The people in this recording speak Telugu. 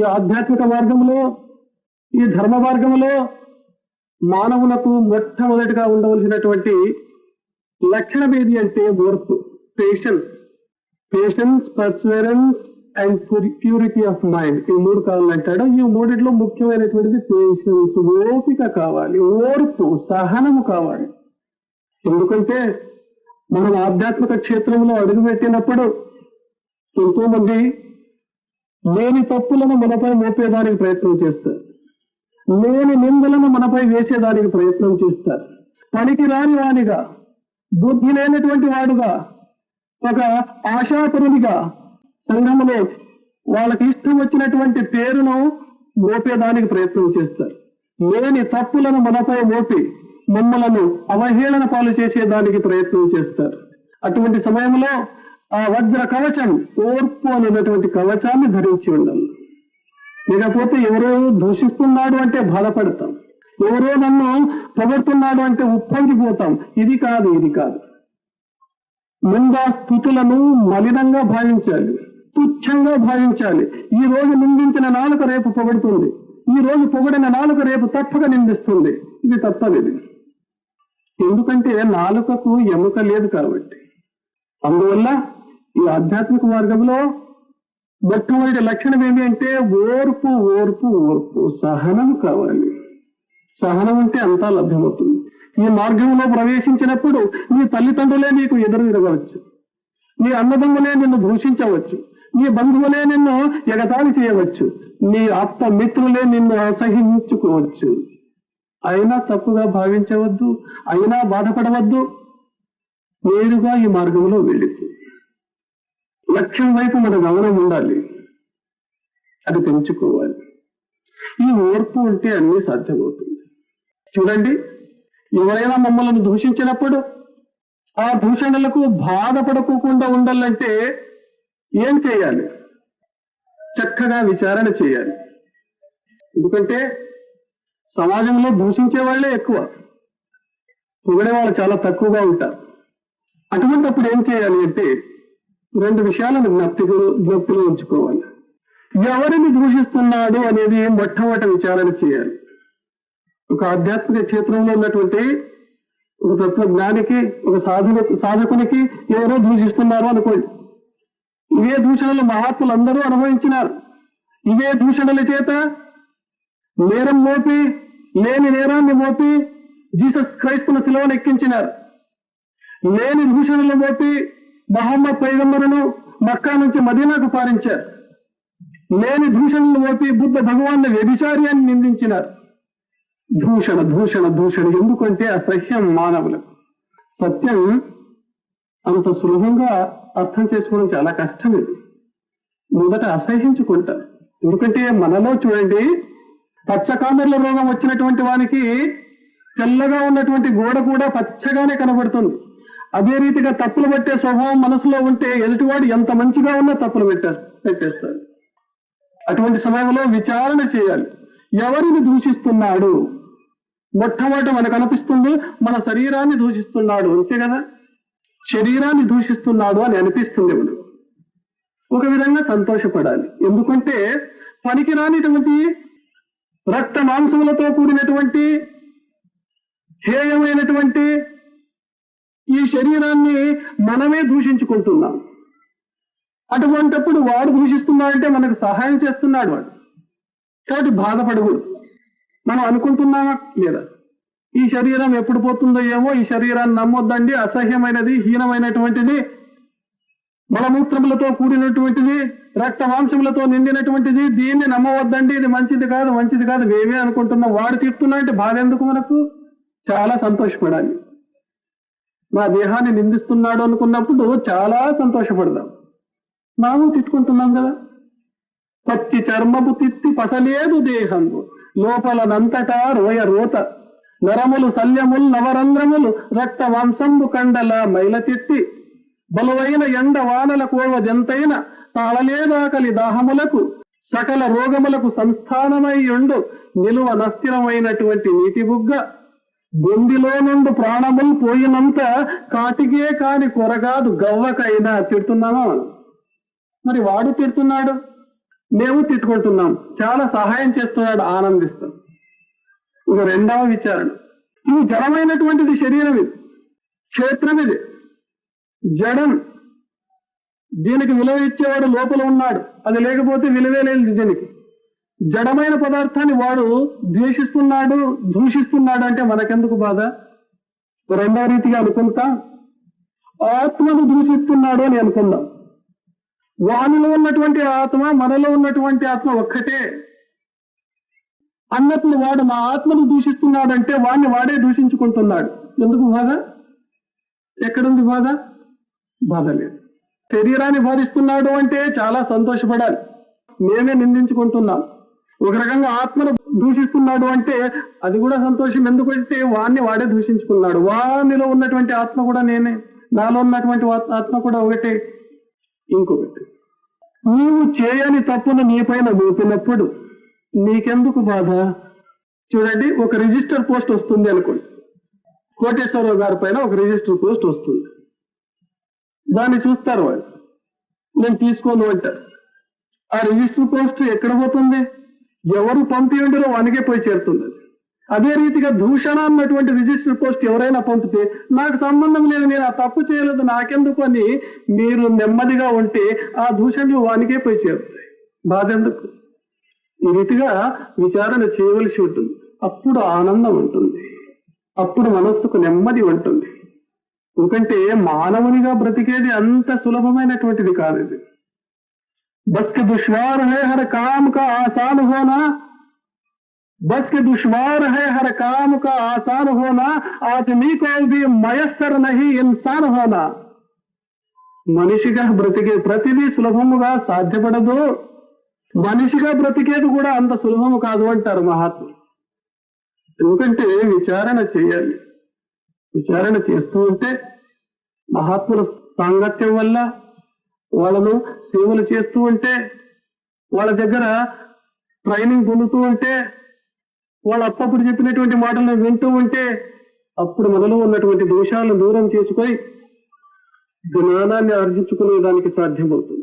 ఈ ఆధ్యాత్మిక మార్గంలో ఈ ధర్మ మార్గంలో మానవులకు మొట్టమొదటిగా ఉండవలసినటువంటి లక్షణం ఏది అంటే ఓర్పు patience patience perseverance and purity of mind ఈ మూడు కావాలంటాడు ఈ మూడిట్లో ముఖ్యమైనటువంటిది పేషెన్స్ ఓపిక కావాలి ఓర్పు సహనము కావాలి. ఎందుకంటే మనం ఆధ్యాత్మిక క్షేత్రంలో అడుగుపెట్టినప్పుడు ఎంతో మంది లేని తప్పులను మనపై మోపేదానికి ప్రయత్నం చేస్తారు. లేని నిందలను మనపై వేసేదానికి ప్రయత్నం చేస్తారు. పనికి రాని వానిగా బుద్ధి లేనటువంటి వాడుగా ఒక ఆశాపరునిగా సంఘంలో వాళ్ళకి ఇష్టం వచ్చినటువంటి పేరును మోపేదానికి ప్రయత్నం చేస్తారు. లేని తప్పులను మనపై మోపి మమ్మలను అవహేళన పాలు చేసేదానికి ప్రయత్నం చేస్తారు. అటువంటి సమయంలో ఆ వజ్ర కవచం ఓర్పు అనేటటువంటి కవచాన్ని ధరించి ఉండాలి లేకపోతే ఎవరో దూషిస్తున్నాడు అంటే బాధపడతాం. ఎవరో నన్ను పొగడుతున్నాడు అంటే ఉప్పొంగిపోతాం ఇది కాదు ఇది కాదు. నిందా స్థుతులను మలినంగా భావించాలి తుచ్చంగా భావించాలి. ఈ రోజు నిందించిన నాలుక రేపు పొగడుతుంది. ఈ రోజు పొగడిన నాలుక రేపు తప్పక నిందిస్తుంది. ఇది తప్పనిది. ఎందుకంటే నాలుకకు ఎముక లేదు కాబట్టి. అందువల్ల ఈ ఆధ్యాత్మిక మార్గంలో మొట్టమొదటి లక్షణం ఏమి అంటే ఓర్పు ఓర్పు ఓర్పు. సహనం కావాలి. సహనం అంటే అంతా లభ్యమవుతుంది. ఈ మార్గంలో ప్రవేశించినప్పుడు నీ తల్లిదండ్రులే నీకు ఎదురు తిరగవచ్చు. నీ అన్నదమ్ములే నిన్ను దూషించవచ్చు. నీ బంధువులే నిన్ను ఎగతాళి చేయవచ్చు. నీ అత్త మిత్రులే నిన్ను అసహించుకోవచ్చు. అయినా తప్పుగా భావించవద్దు అయినా బాధపడవద్దు. నేరుగా ఈ మార్గంలో వెళ్ళిపో. లక్ష్యం వైపు మన గమనం ఉండాలి. అది పెంచుకోవాలి. ఈ ఓర్పు ఉంటే అన్ని సాధ్యమవుతుంది. చూడండి ఎవరైనా మమ్మల్ని దూషించినప్పుడు ఆ దూషణలకు బాధపడకోకుండా ఉండాలంటే ఏం చేయాలి? చక్కగా విచారణ చేయాలి. ఎందుకంటే సమాజంలో దూషించే వాళ్ళే ఎక్కువ. పొగిడే వాళ్ళు చాలా తక్కువగా ఉంటారు. అటువంటిప్పుడు ఏం చేయాలి అంటే రెండు విషయాలను జ్ఞప్తిలో జ్ఞప్తిలో ఉంచుకోవాలి. ఎవరిని దూషిస్తున్నాడు అనేది మొట్టమొదటి విచారణ చేయాలి. ఒక ఆధ్యాత్మిక క్షేత్రంలో ఉన్నటువంటి ఒక తత్వజ్ఞానికి ఒక సాధన సాధకునికి ఎవరో దూషిస్తున్నారు అనుకోండి. ఇవే దూషణలు మహాత్ములు అందరూ అనుభవించినారు. ఇవే దూషణల చేత నేరం మోపి లేని నేరాన్ని మోపి జీసస్ క్రైస్తును శిలవను ఎక్కించినారు లేని దూషణలు మోపి మహమ్మద్ పైగంబరును మక్కా నుంచి మదీనాకు పారించారు. లేని దూషణలు మోపి బుద్ధ భగవాన్ వ్యభిచారి అని నిందించినారు. దూషణ దూషణ దూషణ ఎందుకంటే అసహ్యం మానవులకు. సత్యం అంత సులభంగా అర్థం చేసుకోవడం చాలా కష్టం ఇది. మొదట అసహించుకుంటారు. ఎందుకంటే మనలో చూడండి పచ్చకామెర్ల రోగం వచ్చినటువంటి వానికి తెల్లగా ఉన్నటువంటి గోడ కూడా పచ్చగానే కనబడుతుంది. అదే రీతిగా తప్పులు పట్టే స్వభావం మనసులో ఉంటే ఎదుటివాడు ఎంత మంచిగా ఉన్నా తప్పులు పెట్టారు పెట్టేస్తారు అటువంటి సమయంలో విచారణ చేయాలి. ఎవరిని దూషిస్తున్నాడు? మొట్టమొదట మనకు అనిపిస్తుంది మన శరీరాన్ని దూషిస్తున్నాడు. అంతే కదా? శరీరాన్ని దూషిస్తున్నాడు అని అనిపిస్తుంది మనకు. ఒక విధంగా సంతోషపడాలి. ఎందుకంటే పనికిరానిటువంటి రక్త మాంసములతో కూడినటువంటి హేయమైనటువంటి ఈ శరీరాన్ని మనమే దూషించుకుంటున్నాం. అటువంటప్పుడు వాడు దూషిస్తున్నాడంటే మనకు సహాయం చేస్తున్నాడు వాడు. కాబట్టి బాధపడకూడదు. మనం అనుకుంటున్నామా? లేదా? ఈ శరీరం ఎప్పుడు పోతుందో ఏమో ఈ శరీరాన్ని నమ్మొద్దండి. అసహ్యమైనది హీనమైనటువంటిది మలమూత్రములతో కూడినటువంటిది రక్త మాంసములతో నిండినటువంటిది దీన్ని నమ్మవద్దండి. ఇది మంచిది కాదు మంచిది కాదు. మేమే అనుకుంటున్నాం. వాడు తిడుతున్నా అంటే బాధ ఎందుకు మనకు? చాలా సంతోషపడాలి. మా దేహాన్ని నిందిస్తున్నాడు అనుకున్నప్పుడు చాలా సంతోషపడదాం. ನಾವು తిట్టుకుంటున్నాం కదా. పచ్చి చర్మపు తిత్తి పసలేదు దేహము లోపలనంతటా రోయ రోత. నరములు శల్యములు నవరంధ్రములు రక్త వంశంబు కండల మైల తిత్తి. బలువైన ఎండ వానల కోవ జంతైన తాళలేదాకలి దాహములకు. సకల రోగములకు సంస్థానమై ఉండు. నిలువ నస్థిరమైనటువంటి నీటి బుగ్గ. బొందిలో నుండి ప్రాణములు పోయినంత కాటికే కాని కొరగాదు గవ్వకైనా తిడుతున్నామా మరి వాడు తిడుతున్నాడు? మేము తిట్టుకుంటున్నాం. చాలా సహాయం చేస్తున్నాడు ఆనందిస్తాం. ఇక రెండవ విచారణ. ఇది జడమైనటువంటిది శరీరం ఇది. క్షేత్రం ఇది. జడం. దీనికి విలువ ఇచ్చేవాడు లోపల ఉన్నాడు. అది లేకపోతే విలువే లేదు దీనికి. జడమైన పదార్థాన్ని వాడు ద్వేషిస్తున్నాడు దూషిస్తున్నాడు అంటే మనకెందుకు బాధ? రెండవ రీతిగా అనుకుంటా ఆత్మను దూషిస్తున్నాడు అని అనుకుందాం. వానిలో ఉన్నటువంటి ఆత్మ మనలో ఉన్నటువంటి ఆత్మ ఒక్కటే. అన్నట్లు వాడు నా ఆత్మను దూషిస్తున్నాడంటే వాడిని వాడే దూషించుకుంటున్నాడు. ఎందుకు బాధ? ఎక్కడుంది బాధ? బాధ లేదు. శరీరాన్ని బాధిస్తున్నాడు అంటే చాలా సంతోషపడాలి. మేమే నిందించుకుంటున్నాం. ఒక రకంగా ఆత్మను దూషిస్తున్నాడు అంటే అది కూడా సంతోషం. ఎందుకంటే వాడిని వాడే దూషించుకున్నాడు. వానిలో ఉన్నటువంటి ఆత్మ కూడా నేనే. నాలో ఉన్నటువంటి ఆత్మ కూడా ఒకటే. ఇంకొకటి నీవు చేయని తప్పును నీపైన మోపినప్పుడు నీకెందుకు బాధ? చూడండి ఒక రిజిస్టర్ పోస్ట్ వస్తుంది అనుకోండి. కోటేశ్వరరావు గారి పైన ఒక రిజిస్టర్ పోస్ట్ వస్తుంది. దాన్ని చూస్తారు వాళ్ళు. నేను తీసుకోను అంటారు. ఆ రిజిస్టర్ పోస్ట్ ఎక్కడ పోతుంది? ఎవరు పంపిఉండరో వానికే పోయి చేరుతుంది. అదే రీతిగా దూషణ అన్నటువంటి రిజిస్టర్ పోస్ట్ ఎవరైనా పంపితే నాకు సంబంధం లేదు నేను ఆ తప్పు చేయలేదు నాకెందుకు అని మీరు నెమ్మదిగా ఉంటే ఆ దూషణలు వానికే పోయి చేరుతాయి. బాధెందుకు? ఈ రీతిగా విచారణ చేయవలసి ఉంటుంది. అప్పుడు ఆనందం ఉంటుంది. అప్పుడు మనస్సుకు నెమ్మది ఉంటుంది. ఎందుకంటే మానవునిగా బ్రతికేది అంత సులభమైనటువంటిది కాదు ఇది. బస్ के दुश्वार है हर काम का आसान होना बस के दुश्वार है हर काम का आसान होना आदमी को भी मयस्सर नहीं इंसान होना మనిషిగా బ్రతికే ప్రతిదీ సులభముగా సాధ్యపడదు మనిషిగా బ్రతికేది కూడా అంత సులభము కాదు అంటారు మహాత్ములు ఎందుకంటే విచారణ చేయాలి విచారణ చేస్తూ ఉంటే మహాత్ముల సాంగత్యం వల్ల వాళ్ళను సేవలు చేస్తూ ఉంటే వాళ్ళ దగ్గర ట్రైనింగ్ పొందుతూ ఉంటే వాళ్ళు అప్పప్పుడు చెప్పినటువంటి మాటలను వింటూ ఉంటే అప్పుడు మనలో ఉన్నటువంటి దోషాలను దూరం చేసుకొని జ్ఞానాన్ని ఆర్జించుకునే దానికి సాధ్యమవుతుంది.